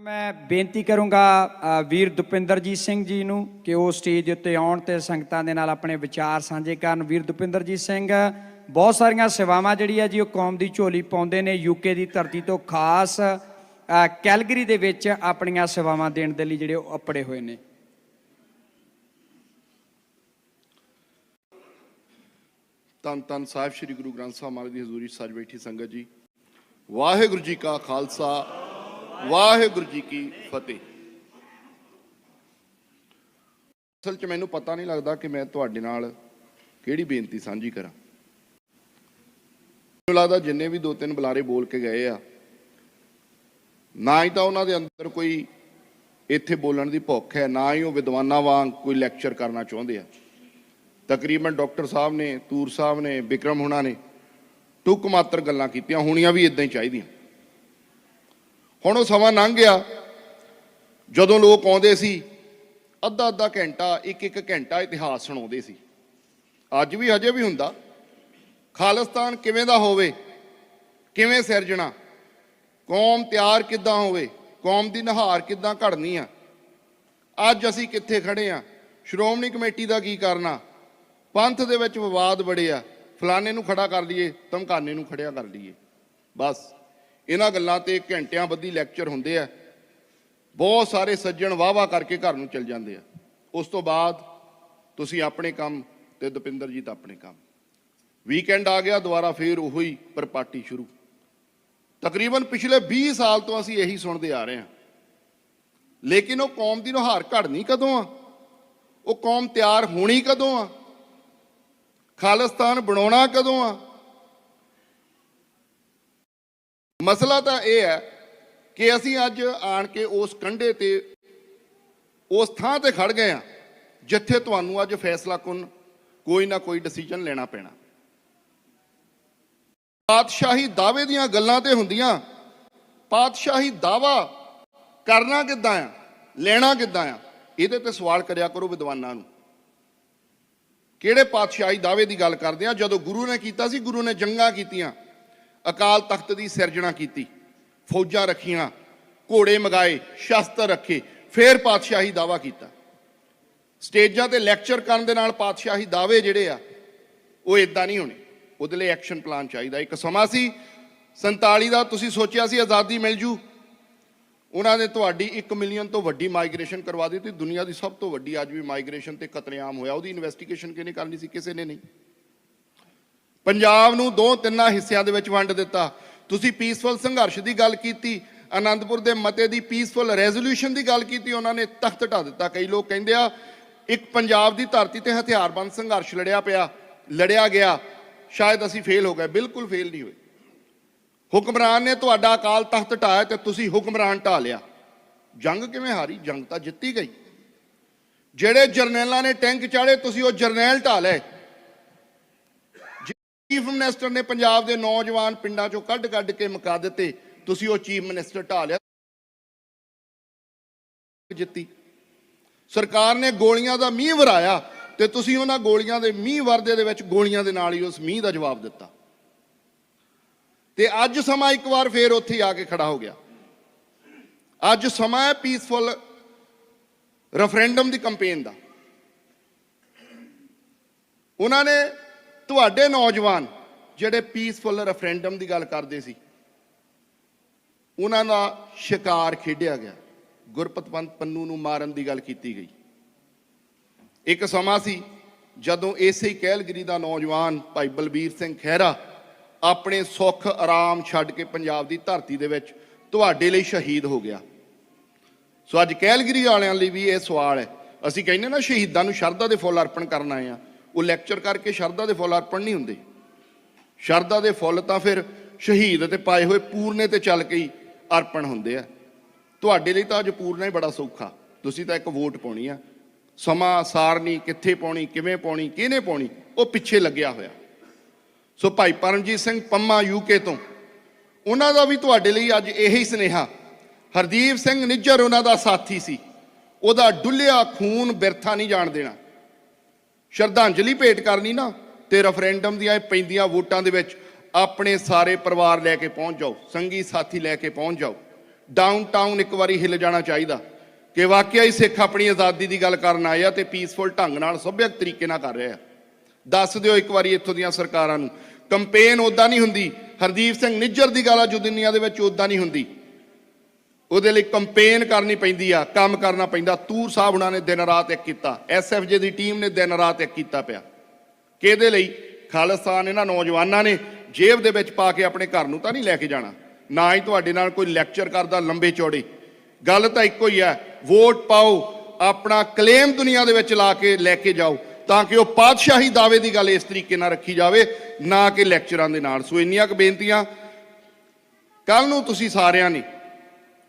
ਮੈਂ ਬੇਨਤੀ ਕਰੂੰਗਾ ਵੀਰ ਦੁਪਿੰਦਰਜੀਤ ਸਿੰਘ ਜੀ ਨੂੰ ਕਿ ਉਹ ਸਟੇਜ ਦੇ ਉੱਤੇ ਆਉਣ ਤੇ ਸੰਗਤਾਂ ਦੇ ਨਾਲ ਆਪਣੇ ਵਿਚਾਰ ਸਾਂਝੇ ਕਰਨ। ਵੀਰ ਦੁਪਿੰਦਰਜੀਤ ਸਿੰਘ, ਬਹੁਤ ਸਾਰੀਆਂ ਸੇਵਾਵਾਂ ਜਿਹੜੀ ਹੈ ਜੀ ਉਹ ਕੌਮ ਦੀ ਝੋਲੀ ਪਾਉਂਦੇ ਨੇ ਯੂਕੇ ਦੀ ਧਰਤੀ ਤੋਂ ਖਾਸ ਕੈਲਗਰੀ ਦੇ ਵਿੱਚ ਆਪਣੀਆਂ ਸੇਵਾਵਾਂ ਦੇਣ ਦੇ ਲਈ ਜਿਹੜੇ ਉਹ ਅਪੜੇ ਹੋਏ ਨੇ। ਧੰਨ ਧੰਨ ਸਾਹਿਬ, ਸ੍ਰੀ ਗੁਰੂ ਗ੍ਰੰਥ ਸਾਹਿਬ ਮਹਾਰਾਜ ਦੀ ਹਜ਼ੂਰੀ ਸੱਜ ਬੈਠੀ ਸੰਗਤ ਜੀ। ਵਾਹਿਗੁਰੂ ਜੀ ਕਾ ਖਾਲਸਾ ਵਾਹਿਗੁਰੂ ਜੀ ਕੀ ਫਤਿਹ। ਅਸਲ 'ਚ ਮੈਨੂੰ ਪਤਾ ਨਹੀਂ ਲੱਗਦਾ ਕਿ ਮੈਂ ਤੁਹਾਡੇ ਨਾਲ ਕਿਹੜੀ ਬੇਨਤੀ ਸਾਂਝੀ ਕਰਾਂ। ਮੈਨੂੰ ਲੱਗਦਾ ਜਿੰਨੇ ਵੀ ਦੋ ਤਿੰਨ ਬੁਲਾਰੇ ਬੋਲ ਕੇ ਗਏ ਆ, ਨਾ ਹੀ ਤਾਂ ਉਹਨਾਂ ਦੇ ਅੰਦਰ ਕੋਈ ਇੱਥੇ ਬੋਲਣ ਦੀ ਭੁੱਖ ਹੈ, ਨਾ ਹੀ ਉਹ ਵਿਦਵਾਨਾਂ ਵਾਂਗ ਕੋਈ ਲੈਕਚਰ ਕਰਨਾ ਚਾਹੁੰਦੇ ਆ। ਤਕਰੀਬਨ ਡਾਕਟਰ ਸਾਹਿਬ ਨੇ, ਤੂਰ ਸਾਹਿਬ ਨੇ ਵਿਕਰਮ ਹੁਣਾਂ ਨੇ ਟੁੱਕ ਮਾਤਰ ਗੱਲਾਂ ਕੀਤੀਆਂ, ਹੋਣੀਆਂ ਵੀ ਇਦਾਂ ਹੀ ਚਾਹੀਦੀਆਂ। ਹੁਣ ਉਹ ਸਮਾਂ ਲੰਘ ਗਿਆ। ਜਦੋਂ ਲੋਕ ਆਉਂਦੇ ਸੀ, ਅੱਧਾ ਅੱਧਾ ਘੰਟਾ, ਇੱਕ ਇੱਕ ਘੰਟਾ ਇਤਿਹਾਸ ਸੁਣਾਉਂਦੇ ਸੀ। ਅੱਜ ਵੀ ਹਜੇ ਵੀ ਹੁੰਦਾ। ਖਾਲਿਸਤਾਨ ਕਿਵੇਂ ਦਾ ਹੋਵੇ, ਕਿਵੇਂ ਸਿਰਜਣਾ, ਕੌਮ ਤਿਆਰ ਕਿੱਦਾਂ ਹੋਵੇ, ਕੌਮ ਦੀ ਨਹਾਰ ਕਿੱਦਾਂ ਘੜਨੀ ਆ। ਅੱਜ ਅਸੀਂ ਕਿੱਥੇ ਖੜੇ ਆ? ਸ਼੍ਰੋਮਣੀ ਕਮੇਟੀ ਦਾ ਕੀ ਕਰਨਾ? ਪੰਥ ਦੇ ਵਿੱਚ ਵਿਵਾਦ ਬੜੇ ਆ। ਫਲਾਣੇ ਨੂੰ ਖੜਾ ਕਰ ਲਈਏ, ਧਮਕਾਨੇ ਨੂੰ ਖੜਿਆ ਕਰ ਲਈਏ। ਬਸ। ਇਹਨਾਂ ਗੱਲਾਂ ਤੇ ਘੰਟਿਆਂ ਬੱਧੀ ਲੈਕਚਰ ਹੁੰਦੇ ਆ। ਬਹੁਤ ਸਾਰੇ ਸੱਜਣ ਵਾਵਾ ਕਰਕੇ ਘਰ ਨੂੰ ਚਲ ਜਾਂਦੇ ਆ। ਉਸ ਤੋਂ ਬਾਅਦ ਤੁਸੀਂ ਆਪਣੇ ਕੰਮ ਤੇ ਦੁਪਿੰਦਰ ਜੀ ਤਾਂ ਆਪਣੇ ਕੰਮ। ਵੀਕਐਂਡ ਆ ਗਿਆ, ਦੁਬਾਰਾ ਫੇਰ ਉਹੀ ਪਰਪਾਟੀ ਸ਼ੁਰੂ। ਤਕਰੀਬਨ ਪਿਛਲੇ 20 ਸਾਲ ਤੋਂ ਅਸੀਂ ਇਹੀ ਸੁਣਦੇ ਆ ਰਹੇ ਹਾਂ। ਲੇਕਿਨ ਉਹ ਕੌਮ ਦੀ ਨੁਹਾਰ ਘੜਨੀ ਕਦੋਂ ਆ? ਉਹ ਕੌਮ ਤਿਆਰ ਹੋਣੀ ਕਦੋਂ ਆ? ਖਾਲਿਸਤਾਨ ਬਣਾਉਣਾ ਕਦੋਂ ਆ? ਮਸਲਾ ਤਾਂ ਇਹ ਹੈ ਕਿ ਅਸੀਂ ਅੱਜ ਆਣ ਕੇ ਉਸ ਕੰਢੇ ਤੇ, ਉਸ ਥਾਂ ਤੇ ਖੜ ਗਏ ਆ ਜਿੱਥੇ ਤੁਹਾਨੂੰ ਅੱਜ ਫੈਸਲਾ ਕੁਨ ਕੋਈ ਨਾ ਕੋਈ ਡਿਸੀਜਨ ਲੈਣਾ ਪੈਣਾ। ਪਾਤਸ਼ਾਹੀ ਦਾਅਵੇ ਦੀਆਂ ਗੱਲਾਂ ਤੇ ਹੁੰਦੀਆਂ, ਪਾਤਸ਼ਾਹੀ ਦਾਵਾ ਕਰਨਾ ਕਿੱਦਾਂ ਆ, ਲੈਣਾ ਕਿੱਦਾਂ ਆ, ਇਹਦੇ ਤੇ ਸਵਾਲ ਕਰਿਆ ਕਰੋ ਵਿਦਵਾਨਾਂ ਨੂੰ। ਕਿਹੜੇ ਪਾਤਸ਼ਾਹੀ ਦਾਅਵੇ ਦੀ ਗੱਲ ਕਰਦੇ ਆ? ਜਦੋਂ ਗੁਰੂ ਨੇ ਕੀਤਾ ਸੀ, ਗੁਰੂ ਨੇ ਜੰਗਾਂ ਕੀਤੀਆਂ। ਅਕਾਲ ਤਖਤ ਦੀ ਸਿਰਜਣਾ ਕੀਤੀ। ਫੌਜਾਂ ਰੱਖੀਆਂ, ਘੋੜੇ ਮਗਾਏ, ਸ਼ਸਤਰ ਰੱਖੇ, ਫੇਰ ਪਾਤਸ਼ਾਹੀ ਦਾਵਾ ਕੀਤਾ। ਸਟੇਜਾਂ ਤੇ ਲੈਕਚਰ ਕਰਨ ਦੇ ਨਾਲ ਪਾਤਸ਼ਾਹੀ ਦਾਅਵੇ ਜਿਹੜੇ ਆ, ਉਹ ਇਦਾਂ ਨਹੀਂ ਹੋਣੇ। ਉਹਦੇ ਲਈ ਐਕਸ਼ਨ ਪਲਾਨ ਚਾਹੀਦਾ। ਇੱਕ ਸਮਾਂ ਸੀ 47 ਦਾ ਤੁਸੀਂ ਸੋਚਿਆ ਸੀ ਆਜ਼ਾਦੀ ਮਿਲ ਜੂ। ਉਹਨਾਂ ਨੇ ਤੁਹਾਡੀ 1 ਮਿਲੀਅਨ ਤੋਂ ਵੱਡੀ ਮਾਈਗ੍ਰੇਸ਼ਨ ਕਰਵਾ ਦਿੱਤੀ। ਦੁਨੀਆ ਦੀ ਸਭ ਤੋਂ ਵੱਡੀ ਅੱਜ ਵੀ ਮਾਈਗ੍ਰੇਸ਼ਨ ਤੇ ਕਤਲੇਆਮ ਹੋਇਆ। ਉਹਦੀ ਇਨਵੈਸਟੀਗੇਸ਼ਨ ਕਿਹਨੇ ਕਰਨੀ ਸੀ? ਕਿਸੇ ਨੇ ਨਹੀਂ। ਪੰਜਾਬ ਨੂੰ ਦੋ ਤਿੰਨਾਂ ਹਿੱਸਿਆਂ ਦੇ ਵਿੱਚ ਵੰਡ ਦਿੱਤਾ। ਤੁਸੀਂ ਪੀਸਫੁਲ ਸੰਘਰਸ਼ ਦੀ ਗੱਲ ਕੀਤੀ ਆਨੰਦਪੁਰ ਦੇ ਮਤੇ ਦੀ ਪੀਸਫੁਲ ਰੈਜ਼ੋਲੂਸ਼ਨ ਦੀ ਗੱਲ ਕੀਤੀ, ਉਹਨਾਂ ਨੇ ਤਖਤ ਢਾ ਦਿੱਤਾ। ਕਈ ਲੋਕ ਕਹਿੰਦੇ ਆ, ਇੱਕ ਪੰਜਾਬ ਦੀ ਧਰਤੀ ਤੇ ਹਥਿਆਰਬੰਦ ਸੰਘਰਸ਼ ਲੜਿਆ ਪਿਆ, ਲੜਿਆ ਗਿਆ। ਸ਼ਾਇਦ ਅਸੀਂ ਫੇਲ ਹੋ ਗਏ। ਬਿਲਕੁਲ ਫੇਲ ਨਹੀਂ ਹੋਏ। ਹੁਕਮਰਾਨ ਨੇ ਤੁਹਾਡਾ ਅਕਾਲ ਤਖਤ ਢਾਇਆ ਤੇ ਤੁਸੀਂ ਹੁਕਮਰਾਨ ਢਾ ਲਿਆ। ਜੰਗ ਕਿਵੇਂ ਹਾਰੀ? ਜੰਗ ਤਾਂ ਜਿੱਤੀ ਗਈ। ਜਿਹੜੇ ਜਰਨੈਲਾਂ ਨੇ ਟੈਂਕ ਚਾੜੇ ਤੁਸੀਂ ਉਹ ਜਰਨੈਲ ਢਾ ਲਏ। ਚੀਫ ਮਿਨਿਸਟਰ ਨੇ ਪੰਜਾਬ ਦੇ ਨੌਜਵਾਨ ਪਿੰਡਾਂ ਚੋਂ ਕੱਢ ਕੱਢ ਕੇ ਮੁਕਾ ਦਿੱਤੇ। ਤੁਸੀਂ ਉਹ ਚੀਫ ਮਿਨਿਸਟਰ ਢਾ ਲਿਆ। ਜਿੱਤੀ। ਸਰਕਾਰ ਨੇ ਗੋਲੀਆਂ ਦਾ ਮੀਂਹ ਵਰਾਇਆ ਤੇ ਤੁਸੀਂ ਉਹਨਾਂ ਗੋਲੀਆਂ ਦੇ ਮੀਂਹ ਵਰਦੇ ਦੇ ਵਿੱਚ ਗੋਲੀਆਂ ਦੇ ਨਾਲ ਹੀ ਉਸ ਮੀਂਹ ਦਾ ਜਵਾਬ ਦਿੱਤਾ। ਤੇ ਅੱਜ ਸਮਾਂ ਇੱਕ ਵਾਰ ਫੇਰ ਉੱਥੇ ਆ ਕੇ ਖੜਾ ਹੋ ਗਿਆ। ਅੱਜ ਸਮਾਂ ਹੈ ਪੀਸਫੁਲ ਰੈਫਰੈਂਡਮ ਦੀ ਕੈਂਪੇਨ ਦਾ। ਉਹਨਾਂ ਨੇ ਤੁਹਾਡੇ ਨੌਜਵਾਨ ਜਿਹੜੇ ਪੀਸਫੁਲ ਰੈਫਰੈਂਡਮ ਦੀ ਗੱਲ ਕਰਦੇ ਸੀ, ਉਹਨਾਂ ਦਾ ਸ਼ਿਕਾਰ ਖੇਡਿਆ ਗਿਆ। ਗੁਰਪਤਵੰਤ ਪੰਨੂ ਨੂੰ ਮਾਰਨ ਦੀ ਗੱਲ ਕੀਤੀ ਗਈ। ਇੱਕ ਸਮਾਂ ਸੀ ਜਦੋਂ ਇਸੇ ਹੀ ਕੈਲਗਰੀ ਦਾ ਨੌਜਵਾਨ ਭਾਈ ਬਲਬੀਰ ਸਿੰਘ ਖਹਿਰਾ ਆਪਣੇ ਸੁੱਖ ਆਰਾਮ ਛੱਡ ਕੇ ਪੰਜਾਬ ਦੀ ਧਰਤੀ ਦੇ ਵਿੱਚ ਤੁਹਾਡੇ ਲਈ ਸ਼ਹੀਦ ਹੋ ਗਿਆ। ਸੋ ਅੱਜ ਕੈਲਗਰੀ ਵਾਲਿਆਂ ਲਈ ਵੀ ਇਹ ਸਵਾਲ ਹੈ। ਅਸੀਂ ਕਹਿੰਦੇ ਨਾ ਸ਼ਹੀਦਾਂ ਨੂੰ ਸ਼ਰਧਾ ਦੇ ਫੁੱਲ ਅਰਪਣ ਕਰਨ ਆਏ ਆ ਉਹ ਲੈਕਚਰ ਕਰਕੇ ਸ਼ਰਧਾ ਦੇ ਫੁੱਲ ਅਰਪਣ ਨਹੀਂ ਹੁੰਦੇ। ਸ਼ਰਧਾ ਦੇ ਫੁੱਲ ਤਾਂ ਫਿਰ ਸ਼ਹੀਦ ਤੇ ਪਾਏ ਹੋਏ ਪੂਰਨੇ ਤੇ ਚੱਲ ਕੇ ਹੀ ਅਰਪਣ ਹੁੰਦੇ ਆ। ਤੁਹਾਡੇ ਲਈ ਤਾਂ ਅੱਜ ਪੂਰਨਾ ਹੀ ਬੜਾ ਸੌਖਾ। ਤੁਸੀਂ ਤਾਂ ਇੱਕ ਵੋਟ ਪਾਉਣੀ ਆ। ਸਮਾਂ ਸਾਰਨੀ, ਕਿੱਥੇ ਪਾਉਣੀ, ਕਿਵੇਂ ਪਾਉਣੀ, ਕਿਹਨੇ ਪਾਉਣੀ, ਉਹ ਪਿੱਛੇ ਲੱਗਿਆ ਹੋਇਆ। ਸੋ ਭਾਈ ਪਰਮਜੀਤ ਸਿੰਘ ਪੰਮਾ ਯੂਕੇ ਤੋਂ, ਉਹਨਾਂ ਦਾ ਵੀ ਤੁਹਾਡੇ ਲਈ ਅੱਜ ਇਹੀ ਸੁਨੇਹਾ। ਹਰਦੀਪ ਸਿੰਘ ਨਿੱਜਰ ਉਹਨਾਂ ਦਾ ਸਾਥੀ ਸੀ। ਉਹਦਾ ਡੁੱਲਿਆ ਖੂਨ ਬਿਰਥਾ ਨਹੀਂ ਜਾਣ ਦੇਣਾ। ਸ਼ਰਧਾਂਜਲੀ ਭੇਟ ਕਰਨੀ ਨਾ, ਤੇ ਰੈਫਰੈਂਡਮ ਦੀਆਂ ਇਹ ਪੈਂਦੀਆਂ ਵੋਟਾਂ ਦੇ ਵਿੱਚ ਆਪਣੇ ਸਾਰੇ ਪਰਿਵਾਰ ਲੈ ਕੇ ਪਹੁੰਚ ਜਾਓ, ਸੰਗੀ ਸਾਥੀ ਲੈ ਕੇ ਪਹੁੰਚ ਜਾਓ। ਡਾਊਨਟਾਊਨ ਇੱਕ ਵਾਰੀ ਹਿੱਲ ਜਾਣਾ ਚਾਹੀਦਾ। ਕਿ ਵਾਕਿਆ ਹੀ ਸਿੱਖ ਆਪਣੀ ਆਜ਼ਾਦੀ ਦੀ ਗੱਲ ਕਰਨ ਆਏ ਆ ਤੇ ਪੀਸਫੁਲ ਢੰਗ ਨਾਲ ਸੱਭਿਅਕ ਤਰੀਕੇ ਨਾਲ ਕਰ ਰਹੇ ਆ। ਦੱਸ ਦਿਓ ਇੱਕ ਵਾਰੀ ਇੱਥੋਂ ਦੀਆਂ ਸਰਕਾਰਾਂ ਨੂੰ ਕੰਪੇਨ ਉਦਾਂ ਨਹੀਂ ਹੁੰਦੀ, ਹਰਦੀਪ ਸਿੰਘ ਨਿੱਜਰ ਦੀ ਗੱਲ ਆ ਜੋ ਦੁਨੀਆ ਦੇ ਵਿੱਚ ਉਦਾਂ ਨਹੀਂ ਹੁੰਦੀ। ਉਹਦੇ ਲਈ ਕੰਪੇਨ ਕਰਨੀ ਪੈਂਦੀ ਆ, ਕੰਮ ਕਰਨਾ ਪੈਂਦਾ। ਤੂਰ ਸਾਹਿਬ ਉਹਨਾਂ ਨੇ ਦਿਨ ਰਾਤ ਇੱਕ ਕੀਤਾ ਐਸਐਫਜੇ ਦੀ ਟੀਮ ਨੇ ਦਿਨ ਰਾਤ ਇੱਕ ਕੀਤਾ ਪਿਆ। ਕਿਹਦੇ ਲਈ? ਖਾਲਿਸਤਾਨ ਇਹਨਾਂ ਨੌਜਵਾਨਾਂ ਨੇ ਜੇਬ ਦੇ ਵਿੱਚ ਪਾ ਕੇ ਆਪਣੇ ਘਰ ਨੂੰ ਤਾਂ ਨਹੀਂ ਲੈ ਕੇ ਜਾਣਾ। ਨਾ ਹੀ ਤੁਹਾਡੇ ਨਾਲ ਕੋਈ ਲੈਕਚਰ ਕਰਦਾ ਲੰਬੇ ਚੌੜੇ। ਗੱਲ ਤਾਂ ਇੱਕੋ ਹੀ ਹੈ ਵੋਟ ਪਾਓ, ਆਪਣਾ ਕਲੇਮ ਦੁਨੀਆ ਦੇ ਵਿੱਚ ਲਾ ਕੇ ਲੈ ਕੇ ਜਾਓ, ਤਾਂ ਕਿ ਉਹ ਪਾਤਸ਼ਾਹੀ ਦਾਅਵੇ ਦੀ ਗੱਲ ਇਸ ਤਰੀਕੇ ਨਾਲ ਰੱਖੀ ਜਾਵੇ, ਨਾ ਕਿ ਲੈਕਚਰਾਂ ਦੇ ਨਾਲ। ਸੋ ਇੰਨੀਆਂ ਕੁ ਬੇਨਤੀਆਂ। ਕੱਲ ਨੂੰ ਤੁਸੀਂ ਸਾਰਿਆਂ ਨੇ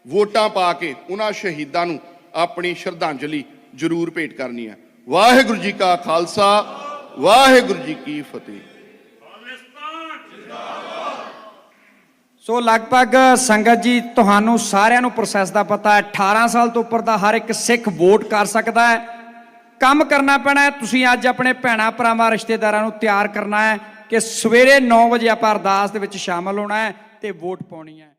ਵੋਟਾਂ ਪਾ ਕੇ ਉਹਨਾਂ ਸ਼ਹੀਦਾਂ ਨੂੰ ਆਪਣੀ ਸ਼ਰਧਾਂਜਲੀ ਜ਼ਰੂਰ ਭੇਟ ਕਰਨੀ ਹੈ। ਵਾਹਿਗੁਰੂ ਜੀ ਕਾ ਖਾਲਸਾ, ਵਾਹਿਗੁਰੂ ਜੀ ਕੀ ਫਤਿਹ। ਸੋ ਲਗਭਗ ਸੰਗਤ ਜੀ, ਤੁਹਾਨੂੰ ਸਾਰਿਆਂ ਨੂੰ ਪ੍ਰੋਸੈਸ ਦਾ ਪਤਾ ਹੈ 18 ਸਾਲ ਤੋਂ ਉੱਪਰ ਦਾ ਹਰ ਇੱਕ ਸਿੱਖ ਵੋਟ ਕਰ ਸਕਦਾ ਹੈ। ਕੰਮ ਕਰਨਾ ਪੈਣਾ ਹੈ, ਤੁਸੀਂ ਅੱਜ ਆਪਣੇ ਭੈਣਾ, ਭਰਾਵਾਂ, ਰਿਸ਼ਤੇਦਾਰਾਂ ਨੂੰ ਤਿਆਰ ਕਰਨਾ ਹੈ ਕਿ ਸਵੇਰੇ 9 ਵਜੇ ਆਪਾਂ ਅਰਦਾਸ ਦੇ ਵਿੱਚ ਸ਼ਾਮਲ ਹੋਣਾ ਹੈ ਤੇ ਵੋਟ ਪਾਉਣੀ ਹੈ।